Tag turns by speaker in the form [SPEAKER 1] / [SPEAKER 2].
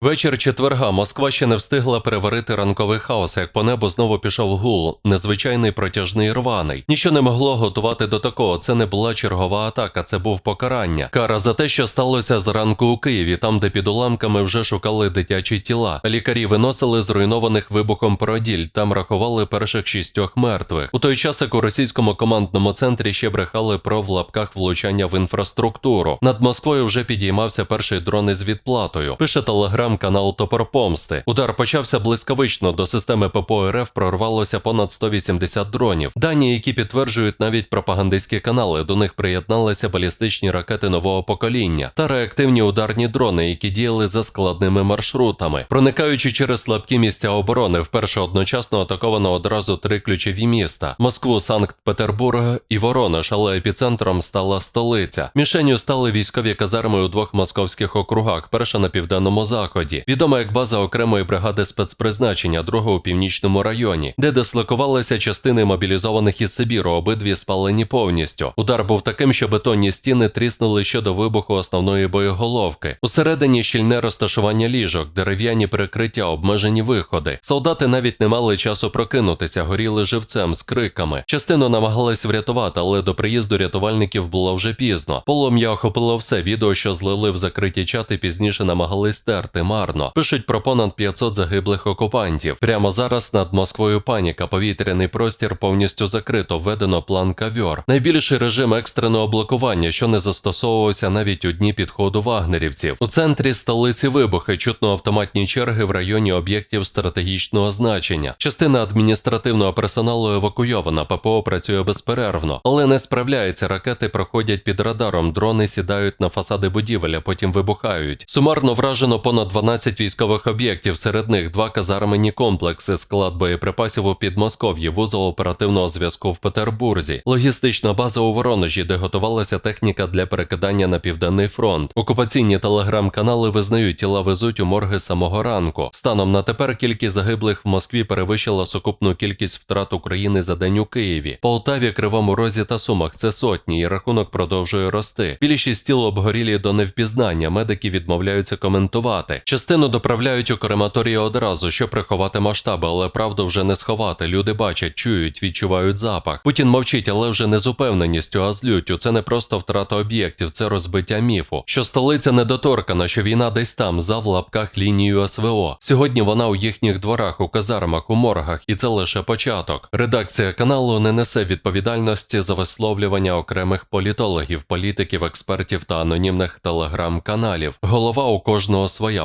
[SPEAKER 1] Вечір четверга Москва ще не встигла переварити ранковий хаос, як по небу знову пішов гул, незвичайний протяжний рваний. Ніщо не могло готувати до такого. Це не була чергова атака, це був покарання. Кара за те, що сталося зранку у Києві, там, де під уламками вже шукали дитячі тіла. Лікарі виносили зруйнованих вибухом породіль, там рахували перших шістьох мертвих. У той час, як у російському командному центрі ще брехали про в лапках влучання в інфраструктуру. Над Москвою вже підіймався перший дрон із відплатою. Пише телеграм-канал Топор Помсти. Удар почався блискавично. До системи ППО РФ прорвалося понад 180 дронів. Дані, які підтверджують навіть пропагандистські канали. До них приєдналися балістичні ракети нового покоління та реактивні ударні дрони, які діяли за складними маршрутами. Проникаючи через слабкі місця оборони, вперше одночасно атаковано одразу три ключові міста: Москву, Санкт-Петербург і Воронеж, але епіцентром стала столиця. Мішенню стали військові казарми у двох московських округах. Перша на південному заході, відома як база окремої бригади спецпризначення, друга у північному районі, де дислокувалися частини мобілізованих із Сибіру, обидві спалені повністю. Удар був таким, що бетонні стіни тріснули ще до вибуху основної боєголовки. Усередині щільне розташування ліжок, дерев'яні перекриття, обмежені виходи. Солдати навіть не мали часу прокинутися, горіли живцем з криками. Частину намагались врятувати, але до приїзду рятувальників було вже пізно. Полум'я охопило все відео, що злили в закриті чати, пізніше намагались стерти марно. Пишуть про понад 500 загиблих окупантів. Прямо зараз над Москвою паніка. Повітряний простір повністю закрито. Введено план кавьор. Найбільший режим екстреного блокування, що не застосовувався навіть у дні підходу вагнерівців. У центрі столиці вибухи чутно автоматні черги в районі об'єктів стратегічного значення. Частина адміністративного персоналу евакуйована. ППО працює безперервно, але не справляється. Ракети проходять під радаром. Дрони сідають на фасади будівель, а потім вибухають. Сумарно вражено понад 12 військових об'єктів. Серед них два казармені комплекси, склад боєприпасів у Підмосков'ї, вузол оперативного зв'язку в Петербурзі, логістична база у Воронежі, де готувалася техніка для перекидання на південний фронт. Окупаційні телеграм-канали визнають тіла везуть у морги самого ранку. Станом на тепер кількість загиблих в Москві перевищила сукупну кількість втрат України за день у Києві. Полтаві, Кривому Розі та Сумах це сотні, і рахунок продовжує рости. Більшість тіл обгорілі до невпізнання. Медики відмовляються коментувати. Частину доправляють у крематорії одразу, щоб приховати масштаби, але правду вже не сховати. Люди бачать, чують, відчувають запах. Путін мовчить, але вже не з упевненістю, а з люттю. Це не просто втрата об'єктів, це розбиття міфу. Що столиця недоторкана, що війна десь там, за в лапках лінію СВО. Сьогодні вона у їхніх дворах, у казармах, у моргах, і це лише початок. Редакція каналу не несе відповідальності за висловлювання окремих політологів, політиків, експертів та анонімних телеграм-каналів. Голова у кожного своя,